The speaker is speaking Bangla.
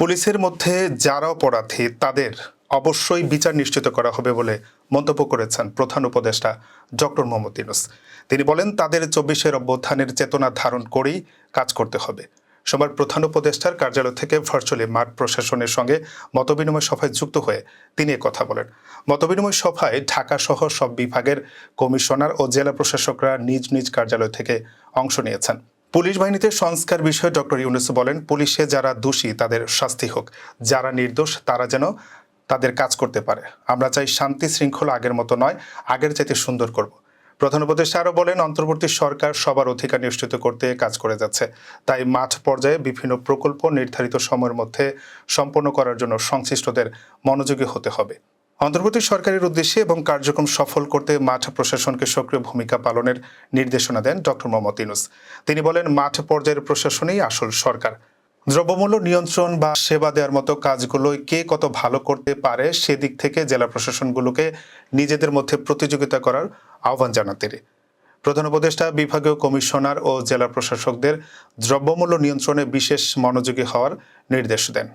পুলিশের মধ্যে যারা অপরাধী তাদের অবশ্যই বিচার নিশ্চিত করা হবে বলে মন্তব্য করেছেন প্রধান উপদেষ্টা ডক্টর মোহাম্মদ ইউনুস। তিনি বলেন, তাদের চব্বিশের অভ্যুত্থানের চেতনা ধারণ করেই কাজ করতে হবে। সোমবার প্রধান উপদেষ্টার কার্যালয় থেকে ভার্চুয়ালি মাঠ প্রশাসনের সঙ্গে মতবিনিময় সভায় যুক্ত হয়ে তিনি কথা বলেন। মতবিনিময় সভায় ঢাকা সহ সব বিভাগের কমিশনার ও জেলা প্রশাসকরা নিজ নিজ কার্যালয় থেকে অংশ নিয়েছেন। পুলিশ বাহিনীতে সংস্কার বিষয়ে ডক্টর ইউনুস বলেন, পুলিশে যারা দোষী তাদের শাস্তি হোক। যারা নির্দোষ তারা যেন তাদের কাজ করতে পারে। আমরা চাই শান্তি শৃঙ্খলা আগের মতো নয়, আগের চাইতে সুন্দর করব। প্রধান উপদেষ্টা আরও বলেন, অন্তর্বর্তী সরকার সবার অধিকার নিশ্চিত করতে কাজ করে যাচ্ছে। তাই মাঠ পর্যায়ে বিভিন্ন প্রকল্প নির্ধারিত সময়ের মধ্যে সম্পন্ন করার জন্য সংশ্লিষ্টদের মনোযোগী হতে হবে। অন্তর্বর্তী সরকারের উদ্দেশ্যে এবং কার্যক্রম সফল করতে মাঠ প্রশাসনকে সক্রিয় ভূমিকা পালনের নির্দেশনা দেন ডক্টর মোহাম্মদ ইউনুস। তিনি বলেন, মাঠ পর্যায়ের প্রশাসনেই আসল সরকার। দ্রব্যমূল্য নিয়ন্ত্রণ বা সেবা দেওয়ার মতো কাজগুলোই কে কত ভালো করতে পারে সেদিক থেকে জেলা প্রশাসনগুলোকে নিজেদের মধ্যে প্রতিযোগিতা করার আহ্বান জানান তিনি। প্রধান উপদেষ্টা, বিভাগীয় কমিশনার ও জেলা প্রশাসকদের দ্রব্যমূল্য নিয়ন্ত্রণে বিশেষ মনোযোগী হওয়ার নির্দেশ দেন।